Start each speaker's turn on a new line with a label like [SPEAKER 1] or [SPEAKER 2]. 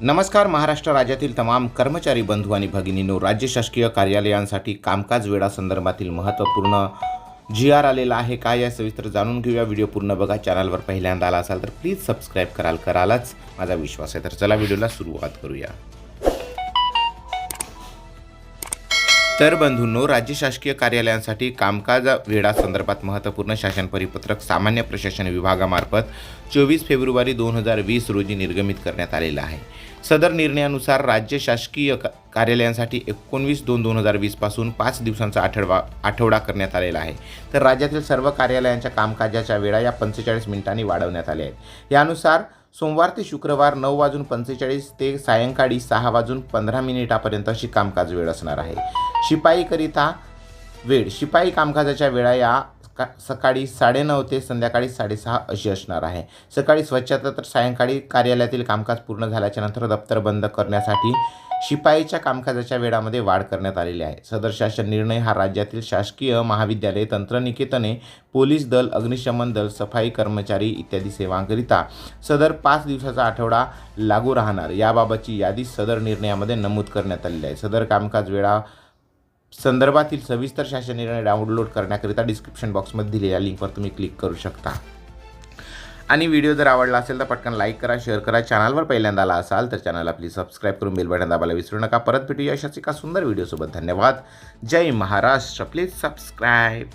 [SPEAKER 1] नमस्कार महाराष्ट्र राज्यातील तमाम कर्मचारी बंधू आणि भगिनींनो राज्य शासकीय कार्यालयांसाठी कामकाज वेळासंदर्भातील महत्त्वपूर्ण जी आर आलेला आहे काय या सविस्तर जाणून घेऊया. व्हिडिओ पूर्ण बघा चॅनलवर पहिल्यांदा आला असाल तर प्लीज सबस्क्राईब कराल करालच. माझा विश्वास आहे तर चला व्हिडिओला सुरुवात करूया. तर बंधूंनो राज्य शासकीय कार्यालयांसाठी कामकाज वेळासंदर्भात महत्त्वपूर्ण शासन परिपत्रक सामान्य प्रशासन विभागामार्फत चोवीस फेब्रुवारी दोन हजार वीस रोजी निर्गमित करण्यात आलेलं आहे. सदर निर्णयानुसार राज्य शासकीय कार्यालयांसाठी एकोणवीस दोन दोन हजार वीसपासून पाच दिवसांचा आठवडा आठवडा करण्यात आलेला आहे. तर राज्यातील सर्व कार्यालयांच्या कामकाजाच्या वेळा या पंचेचाळीस मिनिटांनी वाढवण्यात आल्या आहेत. यानुसार सोमवार ते शुक्रवार नऊ वाजून पंचेचाळीस ते सायंकाळी सहा वाजून पंधरा मिनिटापर्यंत अशी कामकाज वेळ असणार आहे. शिपाईकरिता वेळ. शिपाई कामकाजाच्या वेळा या का सकाळी साडेनऊ ते संध्याकाळी साडेसहा अशी असणार आहे. सकाळी स्वच्छता तर सायंकाळी कार्यालयातील कामकाज पूर्ण झाल्याच्यानंतर दप्तर बंद करण्यासाठी शिपाईच्या कामकाजाच्या वेळामध्ये वाढ करण्यात आलेली आहे. सदर शासन निर्णय हा राज्यातील शासकीय महाविद्यालय तंत्रनिकेतने पोलीस दल अग्निशमन दल सफाई कर्मचारी इत्यादी सेवांकरिता सदर पाच दिवसाचा आठवडा लागू राहणार. याबाबतची यादी सदर निर्णयामध्ये नमूद करण्यात आलेली आहे. सदर कामकाज वेळा संदर्भातील सविस्तर शासन निर्णय डाउनलोड करण्याकरिता डिस्क्रिप्शन बॉक्समध्ये दिलेल्या लिंकवर तुम्ही क्लिक करू शकता. आणि व्हिडिओ जर आवडला असेल तर पटकन लाईक करा शेअर करा. चॅनलवर पहिल्यांदा आला असाल तर चॅनलला प्लीज सबस्क्राईब करून बेल बटन दाबायला विसरू नका. परत भेटूया अशाच एका सुंदर व्हिडिओसोबत धन्यवाद. जय महाराष्ट्र. Please subscribe